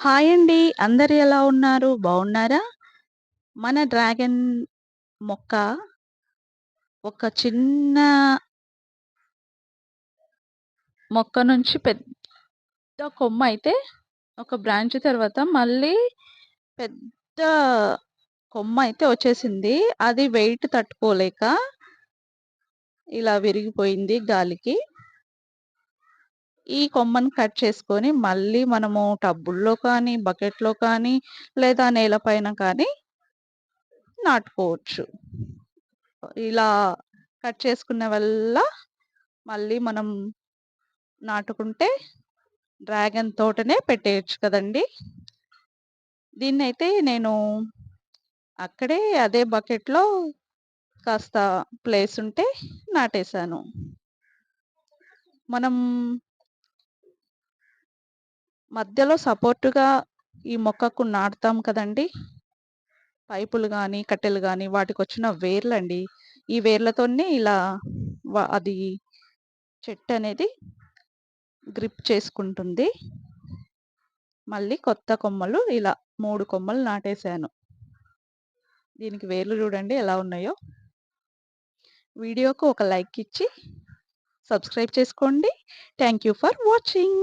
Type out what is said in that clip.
Hi అండి. అందరు ఎలా ఉన్నారు? బాగున్నారా మన డ్రాగన్ మొక్క ఒక చిన్న మొక్క నుంచి పెద్ద కొమ్మ అయితే ఒక బ్రాంచ్ తర్వాత మళ్ళీ పెద్ద కొమ్మ అయితే వచ్చేసింది. అది వెయిట్ తట్టుకోలేక ఇలా విరిగిపోయింది గాలికి. ఈ కొమ్మని కట్ చేసుకొని మళ్ళీ మనము టబ్బుల్లో కానీ, బకెట్‌లో కానీ, లేదా నేలపైన కానీ నాటుకోవచ్చు. ఇలా కట్ చేసుకున్న వల్ల మళ్ళీ మనం నాటుకుంటే డ్రాగన్ తోటనే పెట్టేయొచ్చు కదండీ! దీన్నైతే నేను అక్కడే అదే బకెట్‌లో కాస్త ప్లేస్ ఉంటే నాటేశాను. మనం మధ్యలో సపోర్ట్‌గా ఈ మొక్కకు నాటుతాం కదండీ! పైపులు కానీ కట్టెలు గానీ వాటికొచ్చిన వేర్లండి. ఈ వేర్లతోనే ఇలా అది చెట్టు అనేది గ్రిప్ చేసుకుంటుంది. మళ్ళీ కొత్త కొమ్మలు ఇలా మూడు కొమ్మలు నాటేశాను. దీనికి వేర్లు చూడండి ఎలా ఉన్నాయో. వీడియోకు ఒక లైక్ ఇచ్చి సబ్స్క్రైబ్ చేసుకోండి. Thank you for watching.